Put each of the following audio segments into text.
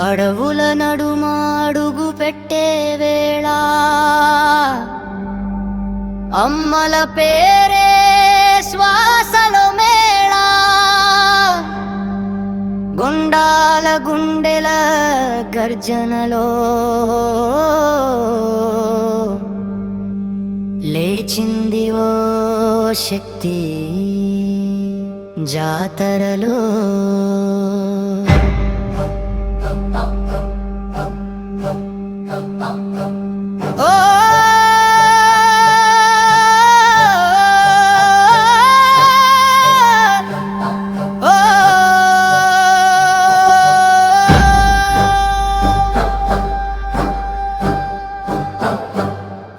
అడవుల నడుమాడుగు పెట్టే వేళ అమ్మల పేరే శ్వాసలో మేళ. గుండాల గుండెల గర్జనలో లేచింది ఓ శక్తి. జాతరలో.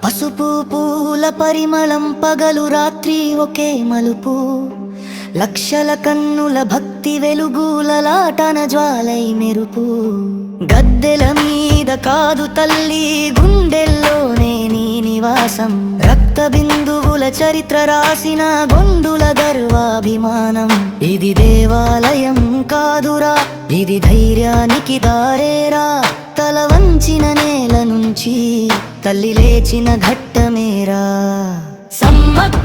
పసుపు పూల పరిమళం పగలు రాత్రి ఒకే మలుపు. లక్షల కన్నుల భక్తి వెలుగులలాటన జ్వాలై మెరుపు. గద్దెల మీద కాదు తల్లి గుండెల్లోనే నీ నివాసం. రక్త బిందువుల చరిత్ర రాసిన గొండుల గర్వాభిమానం. ఇది దేవాలయం కాదురా ఇది ధైర్యానికి దారేరా. తల వంచిన నేల నుంచి తల్లి లేచిన ఘట్టమేరా. సమ్మక్క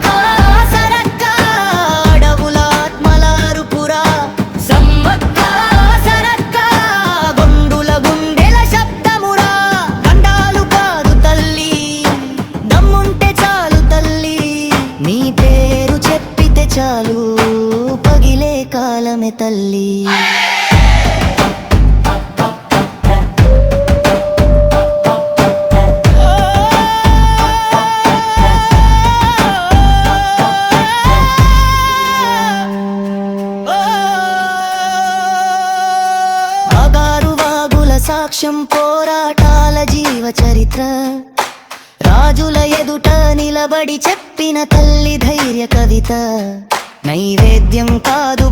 కాలమే తల్లి. సాక్ష్యం పోరాటాల జీవ చరిత్ర. రాజుల ఎదుట నిలబడి చెప్పిన తల్లి ధైర్య కవిత. నైవేద్యం కాదు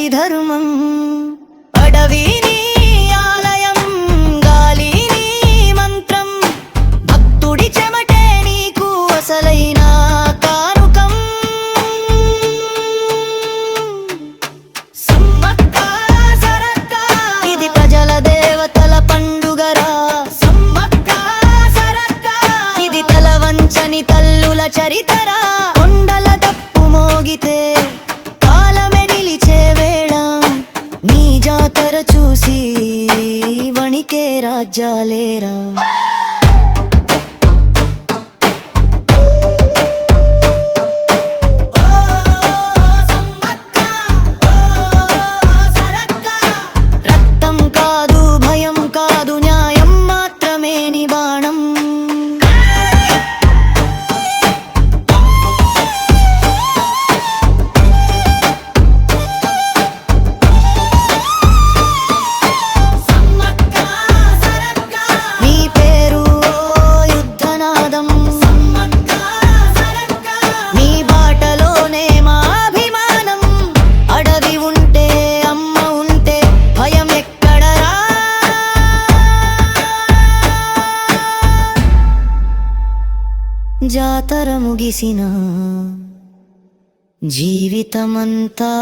తల్లి ధర్మం అడవి ఆలయం గాలి మంత్రం. భక్తుడి చెమటే నీకు అసలైన కానుకం. సమ్మక్క సరక్క ఇది ప్రజల దేవతల పండుగరా. సమ్మక్క సరక్క ఇది తల వంచని తల్లుల చరితరా. కొండల తప్పు మోగితే জলেরা జాతర ముగిసిన జీవితమంతా